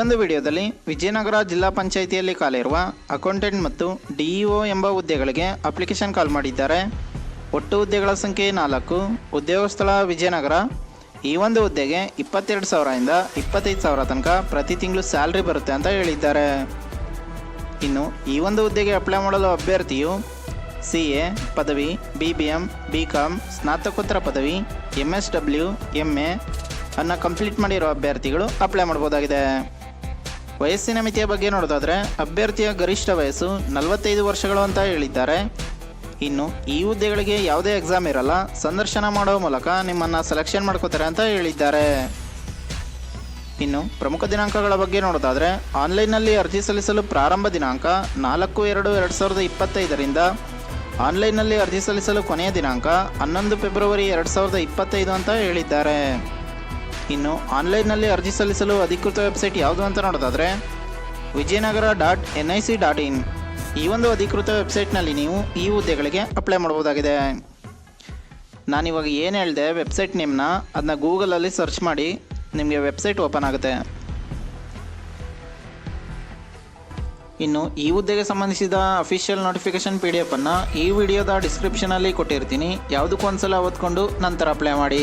ಒಂದು ವಿಡಿಯೋದಲ್ಲಿ ವಿಜಯನಗರ ಜಿಲ್ಲಾ ಪಂಚಾಯಿತಿಯಲ್ಲಿ ಕಾಲಿರುವ ಅಕೌಂಟೆಂಟ್ ಮತ್ತು ಡಿಇಒ ಎಂಬ ಹುದ್ದೆಗಳಿಗೆ ಅಪ್ಲಿಕೇಶನ್ ಕಾಲ್ ಮಾಡಿದ್ದಾರೆ. ಒಟ್ಟು ಹುದ್ದೆಗಳ ಸಂಖ್ಯೆ ನಾಲ್ಕು. ಉದ್ಯೋಗ ಸ್ಥಳ ವಿಜಯನಗರ. ಈ ಒಂದು ಹುದ್ದೆಗೆ ಇಪ್ಪತ್ತೆರಡು ಸಾವಿರದಿಂದ ಇಪ್ಪತ್ತೈದು ಸಾವಿರ ತನಕ ಪ್ರತಿ ತಿಂಗಳು ಸ್ಯಾಲ್ರಿ ಬರುತ್ತೆ ಅಂತ ಹೇಳಿದ್ದಾರೆ. ಇನ್ನು ಈ ಒಂದು ಹುದ್ದೆಗೆ ಅಪ್ಲೈ ಮಾಡಲು ಅಭ್ಯರ್ಥಿಯು ಸಿ ಎ ಪದವಿ, B B M, B com ಸ್ನಾತಕೋತ್ತರ ಪದವಿ M S W M A ಅನ್ನು ಕಂಪ್ಲೀಟ್ ಮಾಡಿರೋ ಅಭ್ಯರ್ಥಿಗಳು ಅಪ್ಲೈ ಮಾಡ್ಬೋದಾಗಿದೆ. ವಯಸ್ಸಿನ ಮಿತಿಯ ಬಗ್ಗೆ ನೋಡೋದಾದ್ರೆ ಅಭ್ಯರ್ಥಿಯ ಗರಿಷ್ಠ ವಯಸ್ಸು ನಲವತ್ತೈದು ವರ್ಷಗಳು ಅಂತ ಹೇಳಿದ್ದಾರೆ. ಇನ್ನು ಈ ಹುದ್ದೆಗಳಿಗೆ ಯಾವುದೇ ಎಕ್ಸಾಮ್ ಇರಲ್ಲ, ಸಂದರ್ಶನ ಮಾಡೋ ಮೂಲಕ ನಿಮ್ಮನ್ನು ಸೆಲೆಕ್ಷನ್ ಮಾಡ್ಕೋತಾರೆ ಅಂತ ಹೇಳಿದ್ದಾರೆ. ಇನ್ನು ಪ್ರಮುಖ ದಿನಾಂಕಗಳ ಬಗ್ಗೆ ನೋಡೋದಾದರೆ ಆನ್ಲೈನ್ನಲ್ಲಿ ಅರ್ಜಿ ಸಲ್ಲಿಸಲು ಪ್ರಾರಂಭ ದಿನಾಂಕ ನಾಲ್ಕು ಎರಡು ಎರಡು ಸಾವಿರದ ಇಪ್ಪತ್ತೈದರಿಂದ ಆನ್ಲೈನ್ನಲ್ಲಿ ಅರ್ಜಿ ಸಲ್ಲಿಸಲು ಕೊನೆಯ ದಿನಾಂಕ ಹನ್ನೊಂದು ಫೆಬ್ರವರಿ ಎರಡು ಸಾವಿರದ ಇಪ್ಪತ್ತೈದು ಅಂತ ಹೇಳಿದ್ದಾರೆ. ಇನ್ನು ಆನ್ಲೈನ್ನಲ್ಲಿ ಅರ್ಜಿ ಸಲ್ಲಿಸಲು ಅಧಿಕೃತ ವೆಬ್ಸೈಟ್ ಯಾವುದು ಅಂತ ನೋಡೋದಾದರೆ Vijayanagara dot N I C dot in. ಈ ಒಂದು ಅಧಿಕೃತ ವೆಬ್ಸೈಟ್ನಲ್ಲಿ ನೀವು ಈ ಹುದ್ದೆಗಳಿಗೆ ಅಪ್ಲೈ ಮಾಡ್ಬೋದಾಗಿದೆ ನಾನಿವಾಗ ಏನು ಹೇಳಿದೆ, ವೆಬ್ಸೈಟ್ ನೇಮ್ನ ಅದನ್ನ ಗೂಗಲಲ್ಲಿ ಸರ್ಚ್ ಮಾಡಿ, ನಿಮಗೆ ವೆಬ್ಸೈಟ್ ಓಪನ್ ಆಗುತ್ತೆ. ಇನ್ನು ಈ ಹುದ್ದೆಗೆ ಸಂಬಂಧಿಸಿದ ಅಫಿಷಿಯಲ್ ನೋಟಿಫಿಕೇಶನ್ ಪಿ ಡಿ ಎಫನ್ನು ಈ ವಿಡಿಯೋದ ಡಿಸ್ಕ್ರಿಪ್ಷನಲ್ಲಿ ಕೊಟ್ಟಿರ್ತೀನಿ. ಯಾವುದಕ್ಕೂ ಒಂದ್ಸಲ ಓದ್ಕೊಂಡು ನಂತರ ಅಪ್ಲೈ ಮಾಡಿ.